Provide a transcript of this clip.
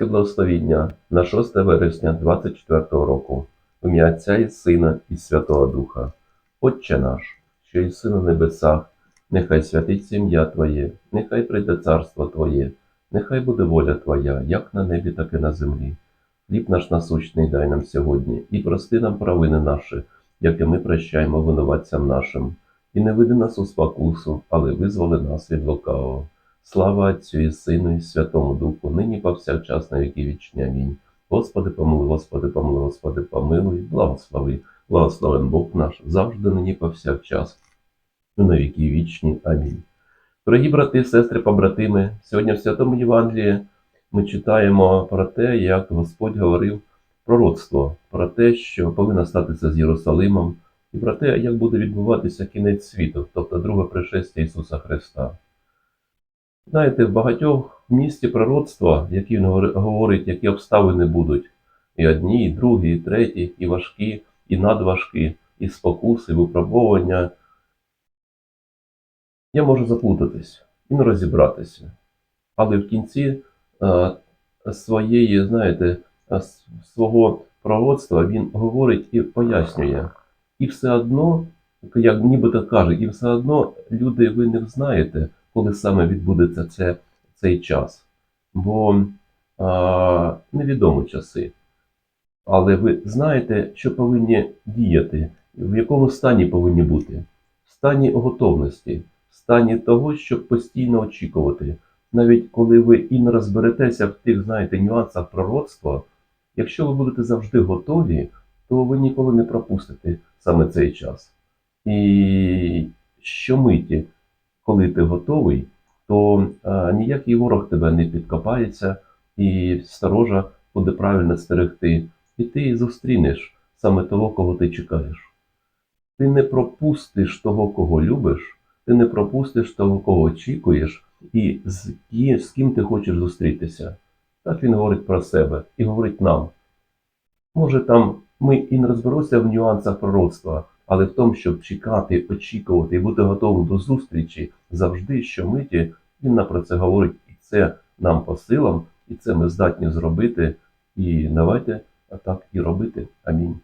Пасхи благословіння на 6 вересня 24 року. Ім'я Отця і Сина і Святого Духа. Отче наш, що єси на небесах, нехай святиться ім'я Твоє, нехай прийде царство Твоє, нехай буде воля Твоя, як на небі, так і на землі. Хліб наш насущний дай нам сьогодні, і прости нам провини наші, як і ми прощаємо винуватцям нашим. І не веди нас у спокусу, але визволи нас від лукавого. Слава Отцю і Сину, і Святому Духу, нині повсякчас на віки вічні. Амінь. Господи, помилуй, Господи, помилуй, Господи, помилуй, благослови, благословен Бог наш, завжди нині повсякчас, і на віки вічні. Амінь. Дорогі брати, сестри, побратими, сьогодні в Святому Євангелії ми читаємо про те, як Господь говорив пророцтво, про те, що повинно статися з Єрусалимом, і про те, як буде відбуватися кінець світу, тобто друге пришестя Ісуса Христа. Знаєте, в багатьох місті пророцтва, які він говорить, які обставини будуть. І одні, і другі, і треті, і важкі, і надважкі, і спокуси, і випробовування. Я можу заплутатись і не розібратися. Але в кінці е, своєї, знаєте, е, свого пророцтва він говорить і пояснює. І все одно, як нібито каже, і все одно люди ви не знаєте, коли саме відбудеться це, цей час. Бо а, невідомі часи. Але ви знаєте, що повинні діяти, в якому стані повинні бути. В стані готовності, в стані того, щоб постійно очікувати. Навіть коли ви і не розберетеся в тих, знаєте, нюансах пророцтва, якщо ви будете завжди готові, то ви ніколи не пропустите саме цей час. І щомиті, коли ти готовий, то а, ніякий ворог тебе не підкопається, і сторожа буде правильно стерегти, і ти зустрінеш саме того, кого ти чекаєш. Ти не пропустиш того, кого любиш, ти не пропустиш того, кого очікуєш, і з, ки- з ким ти хочеш зустрітися. Так він говорить про себе і говорить нам. Може, там ми і не розберемося в нюансах пророцтва, але в тому, щоб чекати, очікувати і бути готовим до зустрічі завжди, щомиті, він нам про це говорить, і це нам по силам, і це ми здатні зробити. І давайте так і робити. Амінь.